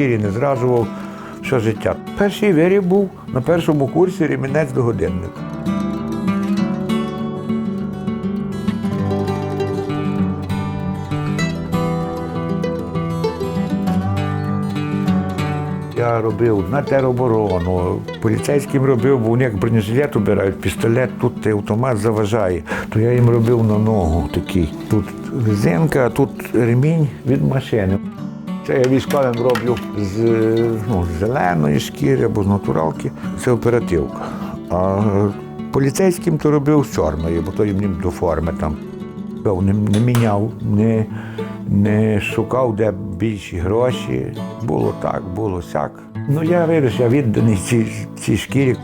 шкірі не зражував все життя. Перший виріб був на першому курсі ремінець до годинника. Я робив на тероборону, поліцейським робив, бо вони як бронежилет обирають, пістолет, тут автомат заважає. То я їм робив на ногу такий. Тут резинка, а тут ремінь від машини. Це я військовим роблю з, ну, з зеленої шкіри або з натуралки. Це оперативка. А поліцейським то робив з чорної, бо то їм до форми там. Не, не міняв, не, не шукав, де більші гроші. Було так, було сяк. Ну я вирішив, я відданий цій, цій шкірі.